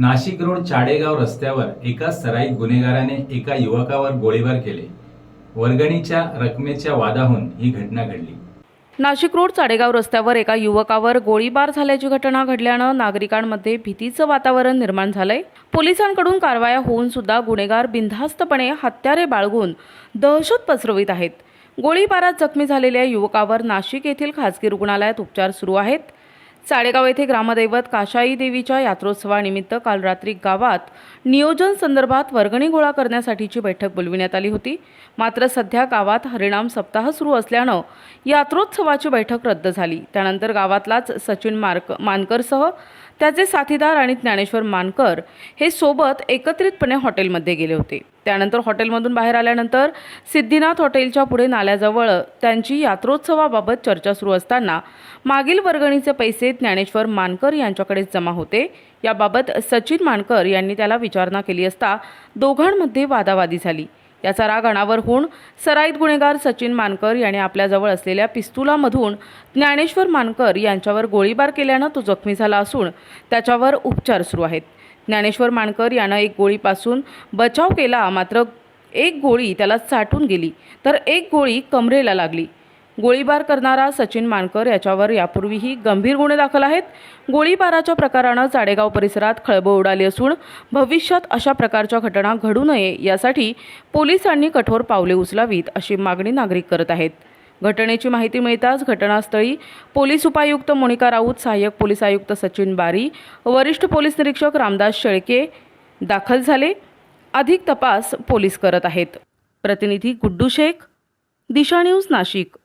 Nashik road Chadegaon रस्त्यावर एका सराईत गुन्हेगाराने एका युवकावर गोळीबार केले. वर्गणीच्या रकमेच्या वादाहून ही घटना घडली. नाशिक रोड चाडेगाव रस्त्यावर एका युवकावर गोळीबार झाल्याची घटना घडल्यानं नागरिकांमध्ये भीतीचं वातावरण निर्माण झालंय. पोलिसांकडून कारवाया होऊन सुद्धा गुन्हेगार बिनधास्तपणे हत्यारे बाळगून दहशत पसरवित आहेत. गोळीबारात जखमी झालेल्या युवकावर नाशिक येथील खासगी रुग्णालयात उपचार सुरू आहेत. साडेगाव येथे ग्रामदैवत काशाई देवीच्या यात्रोत्सवानिमित्त काल रात्री गावात नियोजन संदर्भात वर्गणी गोळा करण्यासाठीची बैठक बोलविण्यात आली होती. मात्र सध्या गावात हरिणाम सप्ताह सुरू असल्यानं यात्रोत्सवाची बैठक रद्द झाली. त्यानंतर गावातलाच सचिन मार्क मानकरसह त्याचे साथीदार आणि ज्ञानेश्वर मानकर हे सोबत एकत्रितपणे हॉटेलमध्ये गेले होते. त्यानंतर हॉटेलमधून बाहेर आल्यानंतर सिद्धिनाथ हॉटेलच्या पुढे नाल्याजवळ त्यांची यात्रोत्सवाबाबत चर्चा सुरू असताना मागील वर्गणीचे पैसे ज्ञानेश्वर मानकर यांच्याकडे जमा होते. याबाबत सचिन मानकर यांनी त्याला विचारणा केली असता दोघांमध्ये वादावादी झाली. याचा राग अनावर होऊन सराईत गुन्हेगार सचिन मानकर याने आपल्याजवळ असलेल्या पिस्तुलामधून ज्ञानेश्वर मानकर यांच्यावर गोळीबार केल्यानं तो जखमी झाला असून त्याच्यावर उपचार सुरू आहेत. ज्ञानेश्वर मानकर यानं एक गोळीपासून बचाव केला. मात्र एक गोळी त्याला चाटून गेली. तर एक गोळी कमरेला लागली. गोळीबार करणारा सचिन मानकर याच्यावर यापूर्वीही गंभीर गुन्हे दाखल आहेत. गोळीबाराच्या प्रकारानं चाडेगाव परिसरात खळबळ उडाली असून भविष्यात अशा प्रकारच्या घटना घडू नये यासाठी पोलिसांनी कठोर पावले उचलावीत अशी मागणी नागरिक करत आहेत. घटनेची माहिती मिळताच घटनास्थळी पोलीस उपायुक्त मोनिका राऊत सहाय्यक पोलीस आयुक्त सचिन बारी वरिष्ठ पोलीस निरीक्षक रामदास शेळके दाखल झाले. अधिक तपास पोलीस करत आहेत. प्रतिनिधी गुड्डू शेख दिशा न्यूज नाशिक.